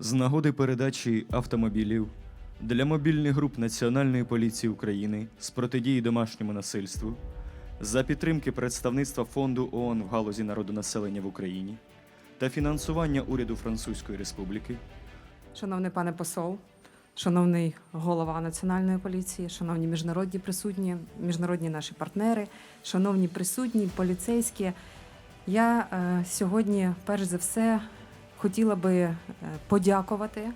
з нагоди передачі автомобілів для мобільних груп Національної поліції України з протидії домашньому насильству за підтримки представництва фонду ООН в галузі народонаселення в Україні та фінансування уряду Французької Республіки Шановний пане посол, шановний голова національної поліції, шановні міжнародні присутні, міжнародні наші партнери, шановні присутні, поліцейські. Я е, сьогодні, перш за все, хотіла би е, подякувати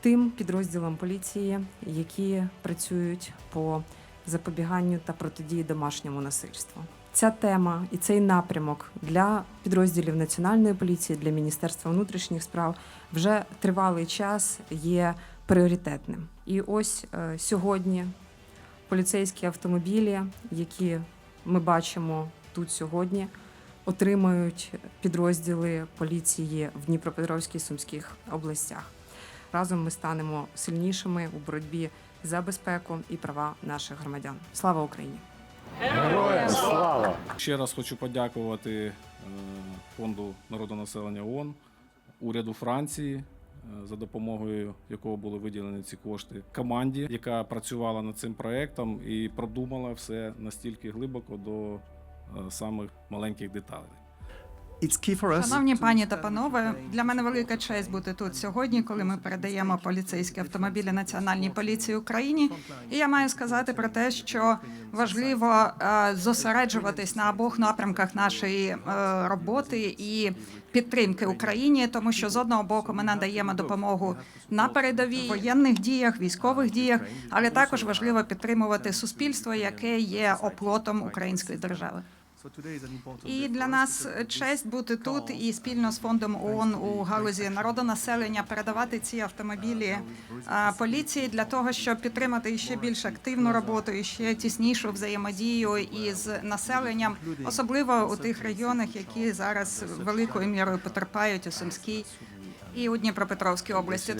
тим підрозділам поліції, які працюють по запобіганню та протидії домашньому насильству. Ця тема і цей напрямок для підрозділів національної поліції, для Міністерства внутрішніх справ вже тривалий час є пріоритетним. І ось е, сьогодні поліцейські автомобілі, які ми бачимо тут сьогодні, отримають підрозділи поліції в Дніпропетровській Сумських областях. Разом ми станемо сильнішими у боротьбі за безпеку і права наших громадян. Слава Україні! Ще раз хочу подякувати е, фонду народонаселення ООН, уряду Франції, е, за допомогою якого були виділені ці кошти, команді, яка працювала над цим проектом і продумала все настільки глибоко до самих маленьких деталей. Шановні пані та панове, для мене велика честь бути тут сьогодні, коли ми передаємо поліцейські автомобілі Національній поліції Україні. І я маю сказати про те, що важливо е, зосереджуватись на обох напрямках нашої е, роботи і підтримки Україні, тому що з одного боку ми надаємо допомогу на передовій воєнних діях, військових діях, але також важливо підтримувати суспільство, яке є оплотом української держави. І для нас честь бути тут і спільно з фондом ООН у галузі народонаселення передавати ці автомобілі поліції для того, щоб підтримати ще більш активну роботу і ще тіснішу взаємодію із населенням, особливо у тих регіонах, які зараз великою мірою потерпають у Сумській і у Дніпропетровській області.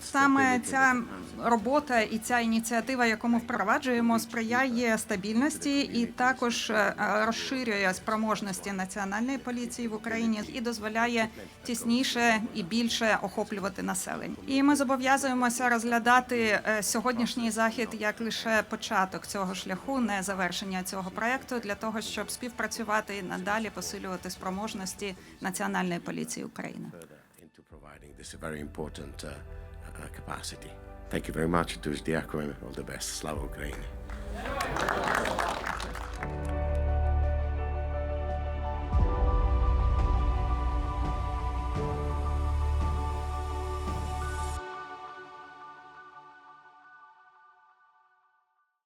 Саме ця робота і ця ініціатива, яку ми впроваджуємо, сприяє стабільності і також е, розширює спроможності національної поліції в Україні і дозволяє тісніше і більше охоплювати населення. І ми зобов'язуємося розглядати е, сьогоднішній захід як лише початок цього шляху, не завершення цього проекту, для того, щоб співпрацювати і надалі посилювати спроможності національної поліції України. uh, uh. Thank you very much. Дуже дякуємо. All the best. Слава Україні.